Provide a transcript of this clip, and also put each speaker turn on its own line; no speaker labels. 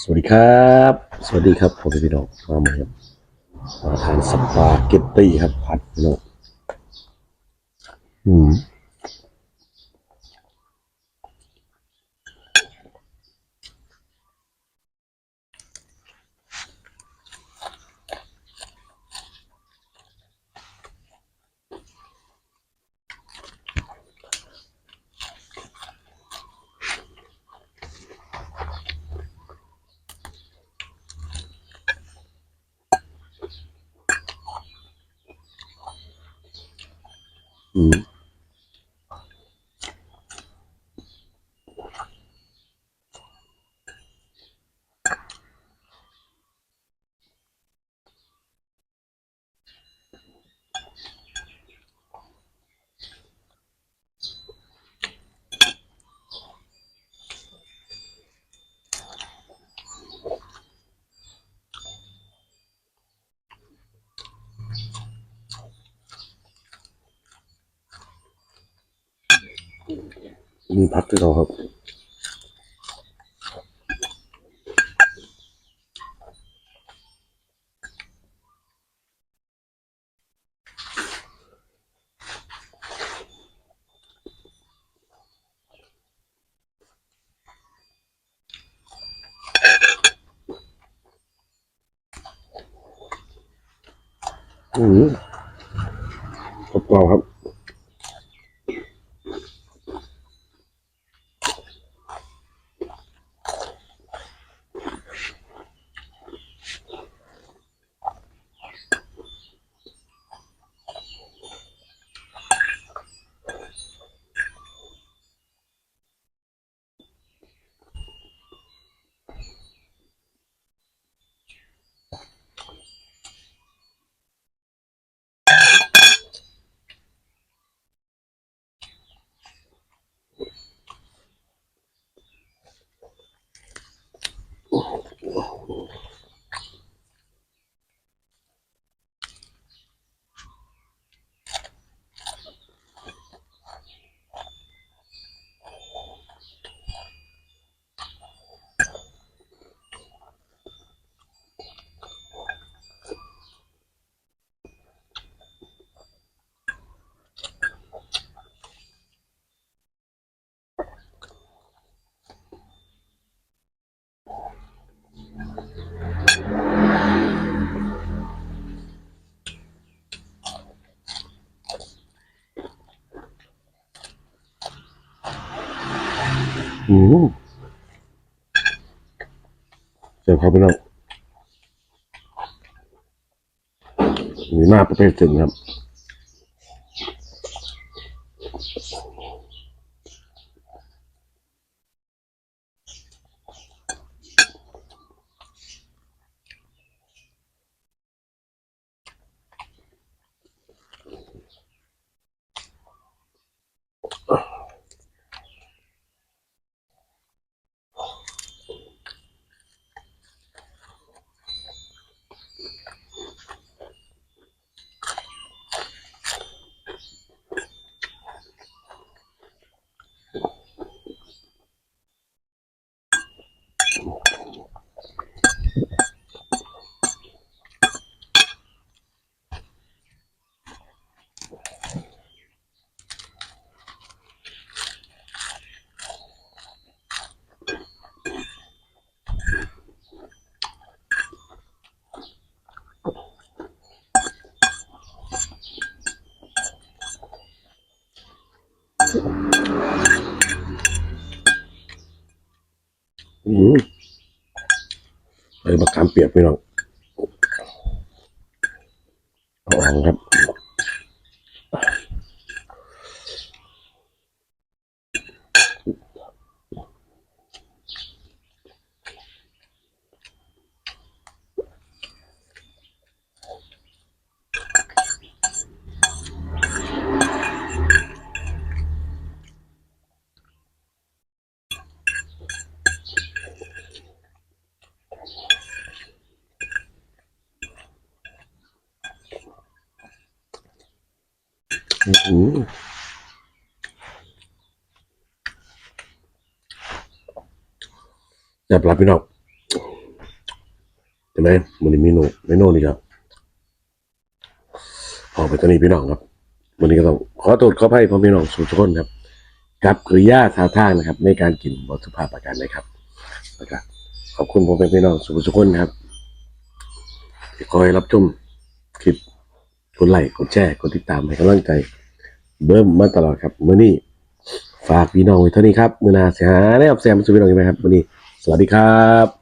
สวัสดีครับ สวัสดีครับผมพี่น้องมาใหม่ครับมาทานสปาเกตตี้ครับผัดพี่น้องอืม อื มมีพักที่เราครับ อืมเสิร์ฟครับพี่น้องมีมากประเภทจึงครับ อืมเอ้บักขามเปียกพี่น้องเอาอ่างครับ อืมแซ่บรับพี่น้องเป็นไงมันนี้เมนูเมนูนี่ครับพอไปตอนนี้พี่น้องครับวันนี้ก็ต้องขอโทษขออภัยพ่อพี่น้องสุทุกคนครับกับกริยาท่าทางนะครับ ในการกินบสุภาพประการนะครับแล้วก็ขอบคุณผมเป็นพี่น้องสุทุคนครับที่คอยรับชมคลิปกดไลค์กดแชร์กดติดตามให้กำลังใจ เบิ่มมาตลอดครับมื้อนี้ฝากพี่น้องไว้เท่านี้ครับมื้อหน้าสิหาได้อับแซมสู่พี่น้องกันไหมครับมื้อนี้สวัสดีครับ